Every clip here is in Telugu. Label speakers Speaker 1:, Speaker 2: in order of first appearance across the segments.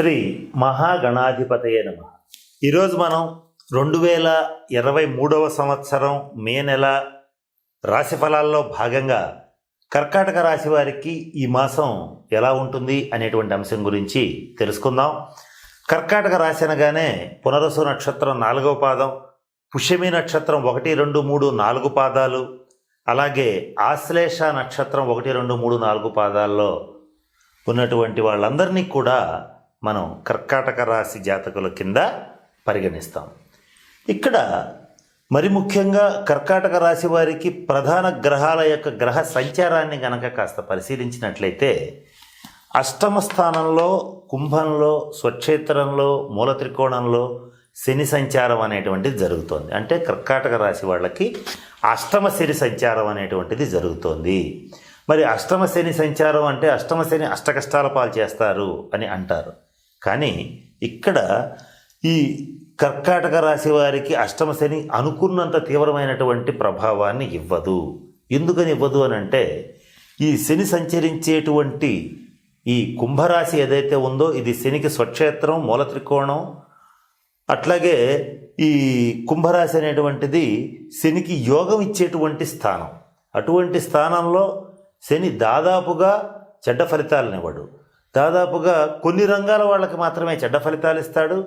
Speaker 1: శ్రీ మహాగణాధిపతయ నమ. ఈరోజు మనం రెండు వేల ఇరవై మూడవ సంవత్సరం మే నెల రాశి ఫలాల్లో భాగంగా కర్కాటక రాశి వారికి ఈ మాసం ఎలా ఉంటుంది అనేటువంటి అంశం గురించి తెలుసుకుందాం. కర్కాటక రాశి అనగానే పునరసు నక్షత్రం నాలుగవ పాదం పుష్యమి నక్షత్రం ఒకటి రెండు మూడు నాలుగు పాదాలు అలాగే ఆశ్లేష నక్షత్రం ఒకటి రెండు మూడు నాలుగు పాదాల్లో ఉన్నటువంటి వాళ్ళందరినీ కూడా మనం కర్కాటక రాశి జాతకుల కింద పరిగణిస్తాం. ఇక్కడ మరి ముఖ్యంగా కర్కాటక రాశి వారికి ప్రధాన గ్రహాల యొక్క గ్రహ సంచారాన్ని గనక కాస్త పరిశీలించినట్లయితే అష్టమ స్థానంలో కుంభంలో స్వక్షేత్రంలో మూల త్రికోణంలో శని సంచారం అనేటువంటిది జరుగుతోంది. అంటే కర్కాటక రాశి వాళ్ళకి అష్టమ శని సంచారం అనేటువంటిది జరుగుతోంది. మరి అష్టమ శని సంచారం అంటే అష్టమ శని అష్టకష్టాల పాలు చేస్తారు అని అంటారు. కానీ ఇక్కడ ఈ కర్కాటక రాశి వారికి అష్టమ శని అనుకున్నంత తీవ్రమైనటువంటి ప్రభావాన్ని ఇవ్వదు. ఎందుకని ఇవ్వదు అని అంటే ఈ శని సంచరించేటువంటి ఈ కుంభరాశి ఏదైతే ఉందో ఇది శనికి స్వక్షేత్రం మూల త్రికోణం అట్లాగే ఈ కుంభరాశి అనేటువంటిది శనికి యోగం ఇచ్చేటువంటి స్థానం. అటువంటి స్థానంలో శని దాదాపుగా చెడ్డ ఫలితాలనివ్వడు. దాదాపుగా కొన్ని రంగాల వాళ్ళకి మాత్రమే చెడ్డ ఫలితాలు ఇస్తాడు.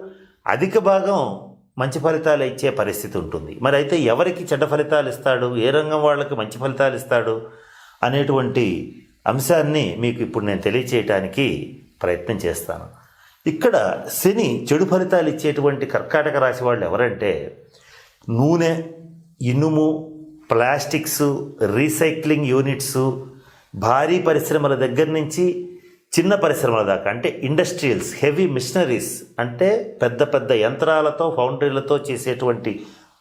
Speaker 1: అధిక భాగం మంచి ఫలితాలు ఇచ్చే పరిస్థితి ఉంటుంది. మరి అయితే ఎవరికి చెడ్డ ఫలితాలు ఇస్తాడు? ఏ రంగం వాళ్ళకి మంచి ఫలితాలు ఇస్తాడు? అనేటువంటి అంశాన్ని మీకు ఇప్పుడు నేను తెలియచేయటానికి ప్రయత్నం చేస్తాను. ఇక్కడ శని చెడు ఫలితాలు ఇచ్చేటువంటి కర్కాటక రాశి వాళ్ళు ఎవరంటే నూనె ఇనుము ప్లాస్టిక్స్ రీసైక్లింగ్ యూనిట్స్ భారీ పరిశ్రమల దగ్గర నుంచి చిన్న పరిశ్రమల దాకా అంటే ఇండస్ట్రియల్స్ హెవీ మిషనరీస్ అంటే పెద్ద పెద్ద యంత్రాలతో ఫౌండరీలతో చేసేటువంటి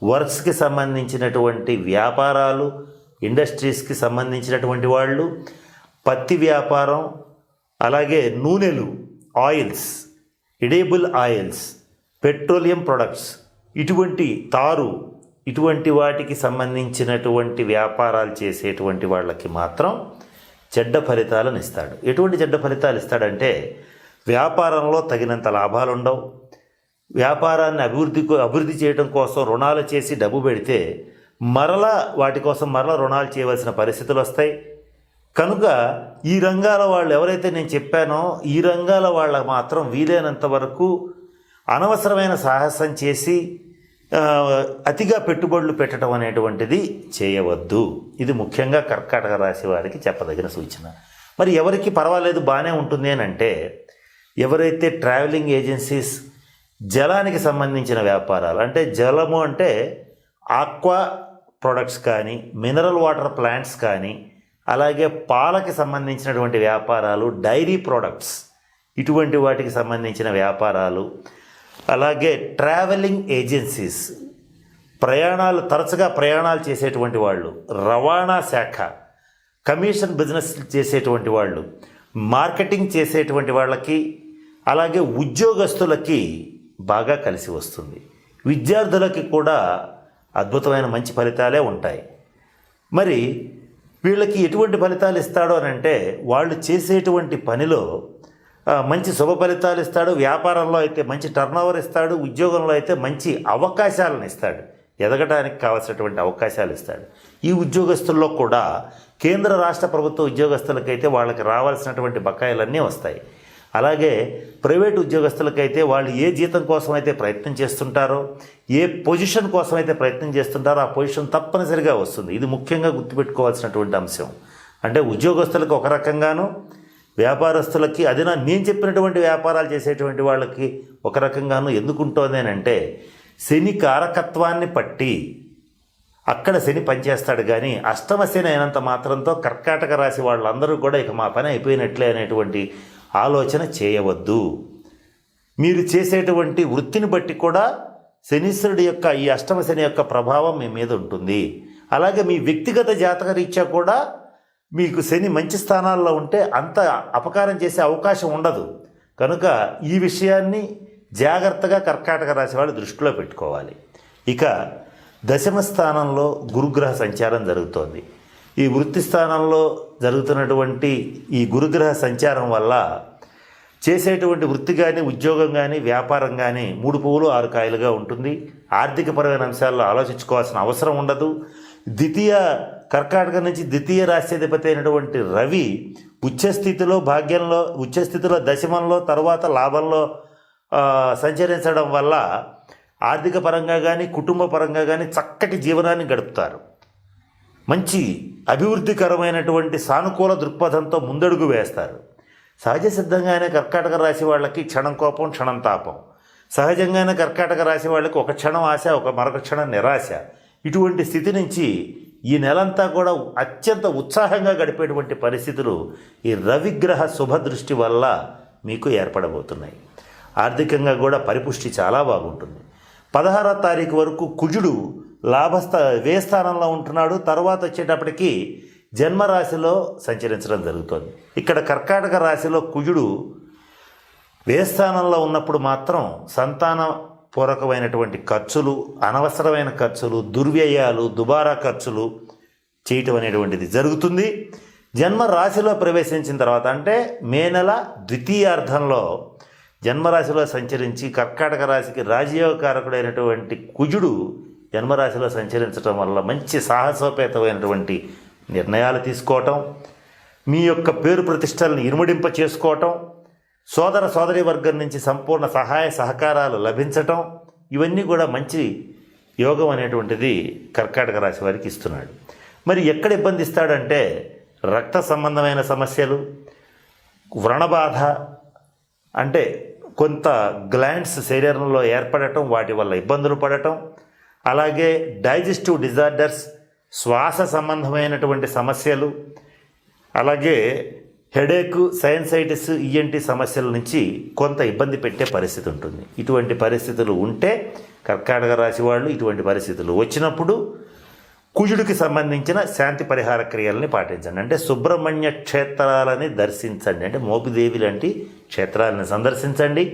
Speaker 1: వర్క్స్కి సంబంధించినటువంటి వ్యాపారాలు ఇండస్ట్రీస్కి సంబంధించినటువంటి వాళ్ళు పత్తి వ్యాపారం అలాగే నూనెలు oils edible oils petroleum products ఇటువంటి తారు ఇటువంటి వాటికి సంబంధించినటువంటి వ్యాపారాలు చేసేటువంటి వాళ్ళకి మాత్రం చెడ్డ ఫలితాలను ఇస్తాడు. ఎటువంటి చెడ్డ ఫలితాలు ఇస్తాడంటే వ్యాపారంలో తగినంత లాభాలు ఉండవు వ్యాపారాన్ని అభివృద్ధి అభివృద్ధి చేయడం కోసం రుణాలు చేసి డబ్బు పెడితే మరలా వాటి కోసం మరలా రుణాలు చేయవలసిన పరిస్థితులు వస్తాయి. కనుక ఈ రంగాల వాళ్ళు ఎవరైతే నేను చెప్పానో ఈ రంగాల వాళ్ళ మాత్రం వీలైనంత వరకు అనవసరమైన సాహసం చేసి అతిగా పెట్టుబడులు పెట్టడం అనేటువంటిది చేయవద్దు. ఇది ముఖ్యంగా కర్కాటక రాశి వారికి చెప్పదగిన సూచన. మరి ఎవరికి పర్వాలేదు బాగానే ఉంటుంది అని అంటే ఎవరైతే ట్రావెలింగ్ ఏజెన్సీస్ జలానికి సంబంధించిన వ్యాపారాలు అంటే జలము అంటే ఆక్వా ప్రొడక్ట్స్ కానీ మినరల్ వాటర్ ప్లాంట్స్ కానీ అలాగే పాలకి సంబంధించినటువంటి వ్యాపారాలు డైరీ ప్రోడక్ట్స్ ఇటువంటి వాటికి సంబంధించిన వ్యాపారాలు అలాగే ట్రావెలింగ్ ఏజెన్సీస్ ప్రయాణాలు తరచుగా ప్రయాణాలు చేసేటువంటి వాళ్ళు రవాణా శాఖ కమిషన్ బిజినెస్ చేసేటువంటి వాళ్ళు మార్కెటింగ్ చేసేటువంటి వాళ్ళకి అలాగే ఉద్యోగస్తులకి బాగా కలిసి వస్తుంది. విద్యార్థులకి కూడా అద్భుతమైన మంచి ఫలితాలే ఉంటాయి. మరి వీళ్ళకి ఎటువంటి ఫలితాలు ఇస్తాడో అని అంటే వాళ్ళు చేసేటువంటి పనిలో మంచి శుభ ఫలితాలు ఇస్తాడు వ్యాపారంలో అయితే మంచి టర్నోవర్ ఇస్తాడు ఉద్యోగంలో అయితే మంచి అవకాశాలను ఇస్తాడు ఎదగడానికి కావాల్సినటువంటి అవకాశాలు ఇస్తాడు. ఈ ఉద్యోగస్తుల్లో కూడా కేంద్ర రాష్ట్ర ప్రభుత్వ ఉద్యోగస్తులకైతే వాళ్ళకి రావాల్సినటువంటి బకాయిలన్నీ వస్తాయి. అలాగే ప్రైవేట్ ఉద్యోగస్తులకైతే వాళ్ళు ఏ జీతం కోసం అయితే ప్రయత్నం చేస్తుంటారో ఏ పొజిషన్ కోసం అయితే ప్రయత్నం చేస్తుంటారో ఆ పొజిషన్ తప్పనిసరిగా వస్తుంది. ఇది ముఖ్యంగా గుర్తుపెట్టుకోవాల్సినటువంటి అంశం. అంటే ఉద్యోగస్తులకు ఒక రకంగాను వ్యాపారస్తులకి అది నా నేను చెప్పినటువంటి వ్యాపారాలు చేసేటువంటి వాళ్ళకి ఒక రకంగాను ఎందుకుంటోంది అని అంటే శని కారకత్వాన్ని పట్టి అక్కడ శని పనిచేస్తాడు కానీ అష్టమ శని అయినంత మాత్రంతో కర్కాటక రాశి వాళ్ళందరూ కూడా ఇక మా పని అయిపోయినట్లే అనేటువంటి ఆలోచన చేయవద్దు. మీరు చేసేటువంటి వృత్తిని బట్టి కూడా శనీశ్వరుడి యొక్క ఈ అష్టమ శని యొక్క ప్రభావం మీ మీద ఉంటుంది. అలాగే మీ వ్యక్తిగత జాతక రీత్యా కూడా మీకు శని మంచి స్థానాల్లో ఉంటే అంత అపకారం చేసే అవకాశం ఉండదు. కనుక ఈ విషయాన్ని జాగ్రత్తగా కర్కాటక రాశి వాళ్ళు దృష్టిలో పెట్టుకోవాలి. ఇక దశమ స్థానంలో గురుగ్రహ సంచారం జరుగుతోంది. ఈ వృత్తి స్థానంలో జరుగుతున్నటువంటి ఈ గురుగ్రహ సంచారం వల్ల చేసేటువంటి వృత్తి కానీ ఉద్యోగం కానీ వ్యాపారం కానీ మూడు పువ్వులు ఆరు కాయలుగా ఉంటుంది. ఆర్థికపరమైన అంశాల్లో ఆలోచించుకోవాల్సిన అవసరం ఉండదు. ద్వితీయ కర్కాటక నుంచి ద్వితీయ రాష్ట్రాధిపతి అయినటువంటి రవి ఉచ్చస్థితిలో భాగ్యంలో ఉచ్చస్థితిలో దశమంలో తర్వాత లాభంలో సంచరించడం వల్ల ఆర్థిక పరంగా కానీ కుటుంబ పరంగా కానీ చక్కటి జీవనాన్ని గడుపుతారు. మంచి అభివృద్ధికరమైనటువంటి సానుకూల దృక్పథంతో ముందడుగు వేస్తారు. సహజ సిద్ధంగానే కర్కాటక రాశి వాళ్ళకి క్షణం కోపం క్షణం తాపం. సహజంగానే కర్కాటక రాశి వాళ్ళకి ఒక క్షణం ఆశ ఒక మరొక క్షణం నిరాశ. ఇటువంటి స్థితి నుంచి ఈ నెలంతా కూడా అత్యంత ఉత్సాహంగా గడిపేటువంటి పరిస్థితులు ఈ రవిగ్రహ శుభదృష్టి వల్ల మీకు ఏర్పడబోతున్నాయి. ఆర్థికంగా కూడా పరిపుష్టి చాలా బాగుంటుంది. పదహారో తారీఖు వరకు కుజుడు లాభస్థ స్థానంలో ఉంటున్నాడు. తర్వాత వచ్చేటప్పటికి జన్మరాశిలో సంచరించడం జరుగుతుంది. ఇక్కడ కర్కాటక రాశిలో కుజుడు వ్యయస్థానంలో ఉన్నప్పుడు మాత్రం సంతాన పూర్వకమైనటువంటి ఖర్చులు అనవసరమైన ఖర్చులు దుర్వ్యయాలు దుబారా ఖర్చులు చేయటం అనేటువంటిది జరుగుతుంది. జన్మ రాశిలో ప్రవేశించిన తర్వాత అంటే మే నెల ద్వితీయార్థంలో జన్మరాశిలో సంచరించి కర్కాటక రాశికి రాజయోగకారకుడైనటువంటి కుజుడు జన్మరాశిలో సంచరించడం వల్ల మంచి సాహసోపేతమైనటువంటి నిర్ణయాలు తీసుకోవటం మీ యొక్క పేరు ప్రతిష్టలను ఇరుమడింప చేసుకోవటం సోదర సోదరి వర్గం నుంచి సంపూర్ణ సహాయ సహకారాలు లభించటం ఇవన్నీ కూడా మంచి యోగం అనేటువంటిది కర్కాటక రాశి వారికి ఇస్తున్నాడు. మరి ఎక్కడ ఇబ్బంది ఇస్తాడంటే రక్త సంబంధమైన సమస్యలు వ్రణబాధ అంటే కొంత గ్లాండ్స్ శరీరంలో ఏర్పడటం వాటి వల్ల ఇబ్బందులు పడటం అలాగే డైజెస్టివ్ డిజార్డర్స్ శ్వాస సంబంధమైనటువంటి సమస్యలు అలాగే హెడేక్ సైన్సైటిస్ ఈఎన్టీ సమస్యల నుంచి కొంత ఇబ్బంది పెట్టే పరిస్థితి ఉంటుంది. ఇటువంటి పరిస్థితులు ఉంటే కర్కాటక రాశి వాళ్ళు ఇటువంటి పరిస్థితులు వచ్చినప్పుడు కుజుడికి సంబంధించిన శాంతి పరిహార క్రియల్ని పాటించండి. అంటే సుబ్రహ్మణ్య క్షేత్రాలని దర్శించండి. అంటే మోపిదేవి లాంటి క్షేత్రాలను సందర్శించండి.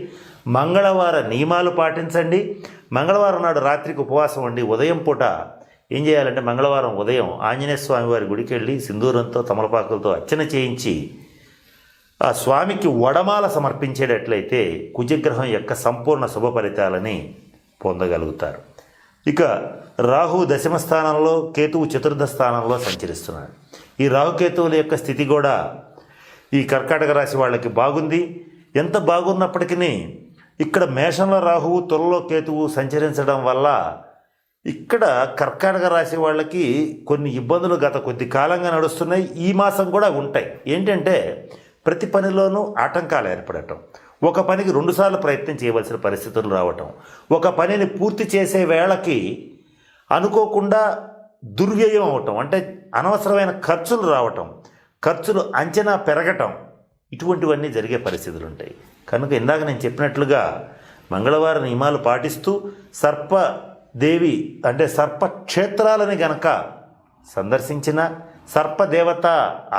Speaker 1: మంగళవార నియమాలు పాటించండి. మంగళవారం నాడు రాత్రికి ఉపవాసం ఉండి ఉదయం పూట ఏం చేయాలంటే మంగళవారం ఉదయం ఆంజనేయ స్వామి వారి గుడికి వెళ్ళి సింధూరంతో తమలపాకులతో అర్చన చేయించి ఆ స్వామికి వడమాల సమర్పించేటట్లయితే కుజగ్రహం యొక్క సంపూర్ణ శుభ ఫలితాలని పొందగలుగుతారు. ఇక రాహువు దశమ స్థానంలో కేతువు చతుర్థ స్థానంలో సంచరిస్తున్నాడు. ఈ రాహుకేతువుల యొక్క స్థితి కూడా ఈ కర్కాటక రాశి వాళ్ళకి బాగుంది. ఎంత బాగున్నప్పటికీ ఇక్కడ మేషంలో రాహువు త్వరలో కేతువు సంచరించడం వల్ల ఇక్కడ కర్కాటక రాశి వాళ్ళకి కొన్ని ఇబ్బందులు గత కొద్ది కాలంగా నడుస్తున్నాయి. ఈ మాసం కూడా ఉంటాయి. ఏంటంటే ప్రతి పనిలోనూ ఆటంకాలు ఏర్పడటం. ఒక పనికి రెండుసార్లు ప్రయత్నం చేయవలసిన పరిస్థితులు రావటం. ఒక పనిని పూర్తి చేసే వేళకి అనుకోకుండా దుర్వ్యయం అవటం. అంటే అనవసరమైన ఖర్చులు రావటం. ఖర్చులు అంచనా పెరగటం. ఇటువంటివన్నీ జరిగే పరిస్థితులు ఉంటాయి కనుక ఇందాక నేను చెప్పినట్లుగా మంగళవారం నియమాలు పాటిస్తూ సర్ప దేవి అంటే సర్ప క్షేత్రాలని గనక సందర్శించిన సర్పదేవత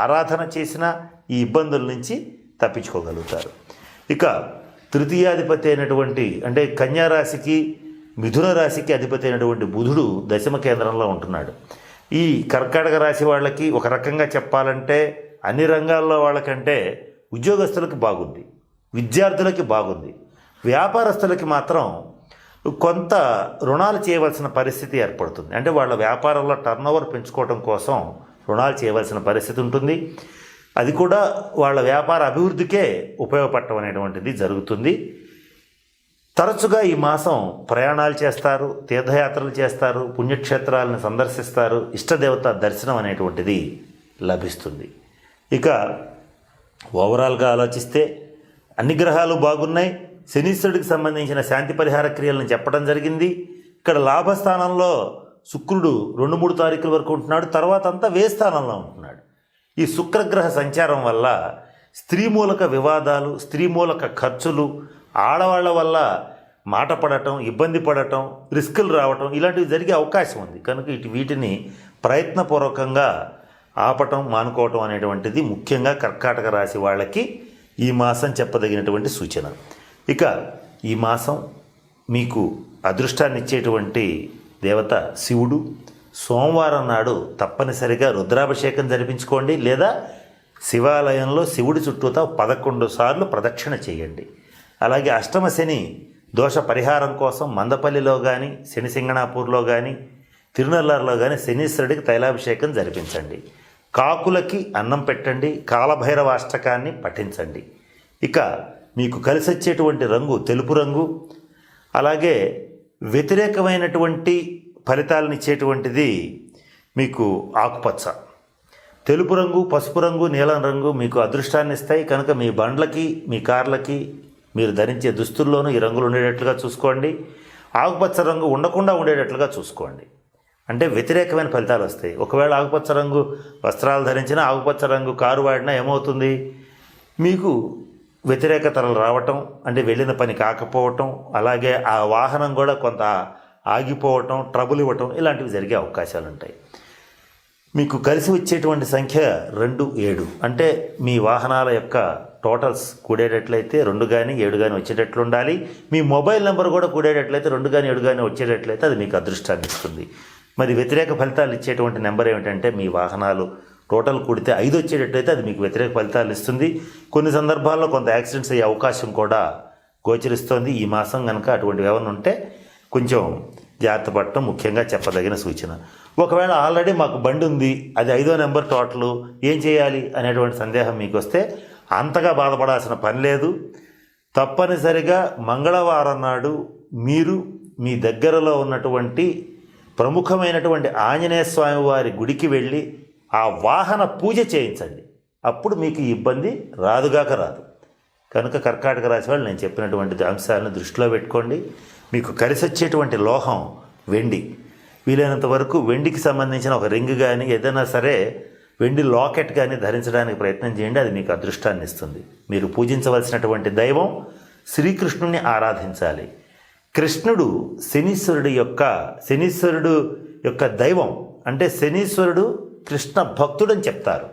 Speaker 1: ఆరాధన చేసిన ఈ ఇబ్బందుల నుంచి తప్పించుకోగలుగుతారు. ఇక తృతీయాధిపతి అయినటువంటి అంటే కన్యా రాశికి మిథున రాశికి అధిపతి అయినటువంటి బుధుడు దశమ కేంద్రంలో ఉంటున్నాడు. ఈ కర్కాటక రాశి వాళ్ళకి ఒక రకంగా చెప్పాలంటే అన్ని రంగాల్లో వాళ్ళకంటే ఉద్యోగస్తులకి బాగుంది విద్యార్థులకి బాగుంది వ్యాపారస్తులకి మాత్రం కొంత రుణాలు చేయవలసిన పరిస్థితి ఏర్పడుతుంది. అంటే వాళ్ళ వ్యాపారంలో టర్నోవర్ పెంచుకోవడం కోసం రుణాలు చేయవలసిన పరిస్థితి ఉంటుంది. అది కూడా వాళ్ళ వ్యాపార అభివృద్ధికే ఉపయోగపడటం అనేటువంటిది జరుగుతుంది. తరచుగా ఈ మాసం ప్రయాణాలు చేస్తారు తీర్థయాత్రలు చేస్తారు పుణ్యక్షేత్రాలను సందర్శిస్తారు ఇష్టదేవత దర్శనం అనేటువంటిది లభిస్తుంది. ఇక ఓవరాల్గా ఆలోచిస్తే అన్ని గ్రహాలు బాగున్నాయి. శనీశ్వరుడికి సంబంధించిన శాంతి పరిహార క్రియలను చెప్పడం జరిగింది. ఇక్కడ లాభస్థానంలో శుక్రుడు రెండు మూడు తారీఖుల వరకు ఉంటున్నాడు. తర్వాత అంతా వే స్థానంలో ఉంటున్నాడు. ఈ శుక్రగ్రహ సంచారం వల్ల స్త్రీ మూలక వివాదాలు స్త్రీ మూలక ఖర్చులు ఆడవాళ్ళ వల్ల మాట పడటం ఇబ్బంది పడటం రిస్కులు రావటం ఇలాంటివి జరిగే అవకాశం ఉంది. కనుక ఇటు వీటిని ప్రయత్నపూర్వకంగా ఆపటం మానుకోవటం అనేటువంటిది ముఖ్యంగా కర్కాటక రాశి వాళ్ళకి ఈ మాసం చెప్పదగినటువంటి సూచన. ఇక ఈ మాసం మీకు అదృష్టాన్ని ఇచ్చేటువంటి దేవత శివుడు సోమవారం నాడు తప్పనిసరిగా రుద్రాభిషేకం జరిపించుకోండి లేదా శివాలయంలో శివుడి చుట్టూతా పదకొండు సార్లు ప్రదక్షిణ చేయండి. అలాగే అష్టమ శని దోష పరిహారం కోసం మందపల్లిలో కానీ శని సింగణాపూర్లో కానీ తిరునల్లారులో కానీ శనీశ్వరుడికి తైలాభిషేకం జరిపించండి. కాకులకి అన్నం పెట్టండి కాలభైరవ అష్టకాన్ని పఠించండి. ఇక మీకు కలిసి వచ్చేటువంటి రంగు తెలుపు రంగు అలాగే వ్యతిరేకమైనటువంటి ఫలితాలను ఇచ్చేటువంటిది మీకు ఆకుపచ్చ. తెలుపు రంగు పసుపు రంగు నీలం రంగు మీకు అదృష్టాన్ని ఇస్తాయి కనుక మీ బండ్లకి మీ కార్లకి మీరు ధరించే దుస్తుల్లోనూ ఈ రంగులు ఉండేటట్లుగా చూసుకోండి. ఆకుపచ్చ రంగు ఉండకుండా ఉండేటట్లుగా చూసుకోండి. అంటే వ్యతిరేకమైన ఫలితాలు వస్తాయి. ఒకవేళ ఆకుపచ్చ రంగు వస్త్రాలు ధరించినా ఆకుపచ్చ రంగు కారు వాడినా ఏమవుతుంది? మీకు వ్యతిరేకతలు రావటం అంటే వెళ్ళిన పని కాకపోవటం అలాగే ఆ వాహనం కూడా కొంత ఆగిపోవటం ట్రబుల్ ఇవ్వటం ఇలాంటివి జరిగే అవకాశాలు ఉంటాయి మీకు కలిసి వచ్చేటువంటి సంఖ్య రెండు ఏడు. అంటే మీ వాహనాల యొక్క టోటల్స్ కూడేటట్లయితే రెండు కానీ ఏడు కానీ వచ్చేటట్లు ఉండాలి మీ మొబైల్ నెంబర్ కూడా కూడేటట్లయితే రెండు కానీ ఏడు కానీ వచ్చేటట్లయితే అది మీకు అదృష్టాన్ని ఇస్తుంది మరి వ్యతిరేక ఫలితాలు ఇచ్చేటువంటి నెంబర్ ఏమిటంటే మీ వాహనాలు. టోటల్ కూడితే ఐదు వచ్చేటట్టయితే అది మీకు వ్యతిరేక ఫలితాలు ఇస్తుంది. కొన్ని సందర్భాల్లో కొంత యాక్సిడెంట్స్ అయ్యే అవకాశం కూడా గోచరిస్తోంది. ఈ మాసం కనుక అటువంటివి ఏమైనా ఉంటే కొంచెం జాగ్రత్త పడటం ముఖ్యంగా చెప్పదగిన సూచన. ఒకవేళ ఆల్రెడీ మాకు బండి ఉంది అది ఐదో నెంబర్ టోటల్ ఏం చేయాలి అనేటువంటి సందేహం మీకు వస్తే అంతగా బాధపడాల్సిన పని లేదు. తప్పనిసరిగా మంగళవారం నాడు మీరు మీ దగ్గరలో ఉన్నటువంటి ప్రముఖమైనటువంటి ఆంజనేయ స్వామి వారి గుడికి వెళ్ళి ఆ వాహన పూజ చేయించండి. అప్పుడు మీకు ఇబ్బంది రాదుగాక రాదు. కనుక కర్కాటక రాశి వాళ్ళు నేను చెప్పినటువంటి అంశాలను దృష్టిలో పెట్టుకోండి. మీకు కలిసి వచ్చేటువంటి లోహం వెండి వీలైనంత వరకు వెండికి సంబంధించిన ఒక రింగ్ కానీ ఏదైనా సరే వెండి లాకెట్ కానీ ధరించడానికి ప్రయత్నం చేయండి. అది మీకు అదృష్టాన్ని ఇస్తుంది. మీరు పూజించవలసినటువంటి దైవం శ్రీకృష్ణుని ఆరాధించాలి. కృష్ణుడు శనీశ్వరుడు యొక్క శనీశ్వరుడు యొక్క దైవం అంటే శనీశ్వరుడు కృష్ణ భక్తుడని చెప్తారు.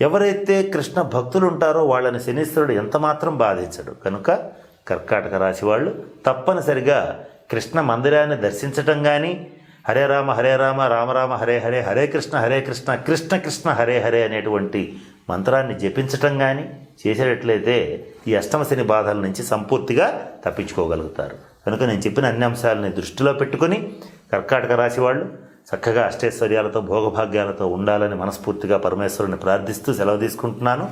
Speaker 1: ఎవరైతే కృష్ణ భక్తులు ఉంటారో వాళ్ళని శనీశ్వరుడు ఎంతమాత్రం బాధించడు. కనుక కర్కాటక రాశి వాళ్ళు తప్పనిసరిగా కృష్ణ మందిరాన్ని దర్శించటం కానీ హరే రామ హరే రామ రామ రామ హరే హరే హరే కృష్ణ హరే కృష్ణ కృష్ణ కృష్ణ హరే హరే అనేటువంటి మంత్రాన్ని జపించటం కానీ చేసేటట్లయితే ఈ అష్టమశని బాధల నుంచి సంపూర్తిగా తప్పించుకోగలుగుతారు. కనుక నేను చెప్పిన అన్ని అంశాలని దృష్టిలో పెట్టుకొని కర్కాటక రాశి వాళ్ళు చక్కగా అష్టైశ్వర్యాలతో భోగభాగ్యాలతో ఉండాలని మనస్ఫూర్తిగా పరమేశ్వరుని ప్రార్థిస్తూ సెలవు తీసుకుంటున్నాను.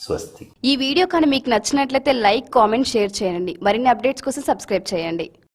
Speaker 1: స్వస్తి.
Speaker 2: ఈ వీడియో కానీ మీకు నచ్చినట్లయితే లైక్ కామెంట్ షేర్ చేయండి. మరిన్ని అప్డేట్స్ కోసం సబ్స్క్రైబ్ చేయండి.